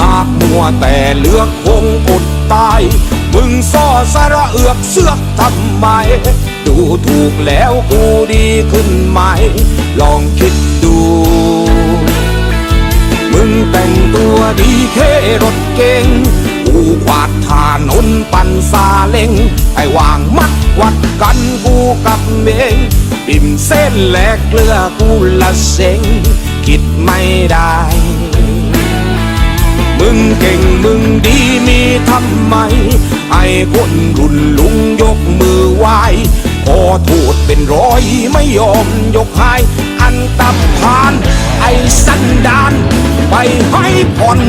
หากมัวแต่เลือกคงอดตาย มึงซ่อสาระเอือกเสือกทำไม ดูถูกแล้วกูดีขึ้นไหม ลองคิดดู มึงแต่งตัวดีแค่รถเก่งกูขวาดทานนปันซาเล็งไอ้วางมัดวัดกันกูกับเมงปิ่มเส้นแหลกเกลือกูละเซ็งคิดไม่ได้ งเก่งมึงดีมีทำไม ไอ้คนรุ่นลุงยกมือไหวพอโทษเป็นร้อยไม่ยอมยกให้อันตับพาน ไอ้สันดาน ไปให้ผ่อน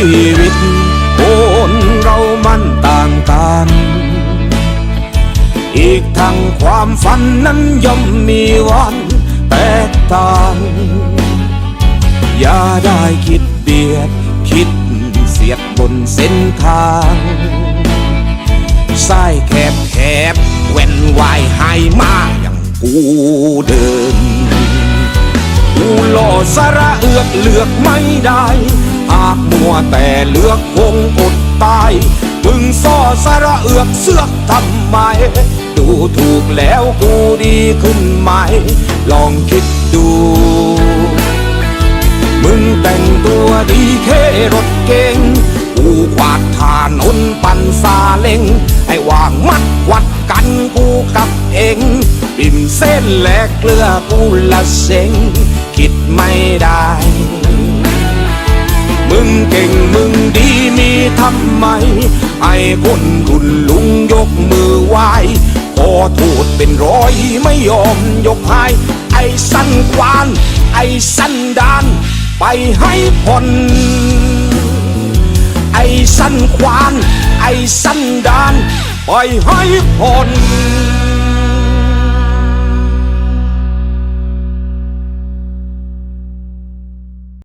ชีวิตคนเรามันต่างกันอีกทั้งความฝันนั้นย่อมมีวันแตกต่าง อย่าได้คิดเบียด คิดเสียดบนเส้นทางสายแคบแคบเว้นวายหายมาอย่างกูเดินกูหล่อสาระเอือกเลือกไม่ได้ หากมัวแต่เลือกคงอดตายมึงซ่อสาระเอือกเสือกทำไม ดูถูกแล้วกูดีขึ้นไหม ลองคิดดู มึงแต่งตัวดีแค่รถเก่งกูขวาดทานนปันซาเล็งให้วางมัดวัดกันกูกับเองปิ่มเส้นแลกเกลือกูละเซ็งคิดไม่ได้ เก่งมึงดีมีทำไม ไอ้คนรุ่นลุงยกมือไหว้ขอโทษเป็นร้อยไม่ยอมยกให้ไอ้สันควาน ไอ้สันดาน ไปให้พ้นไอ้สันควาน ไอ้สันดาน ไปให้พ้น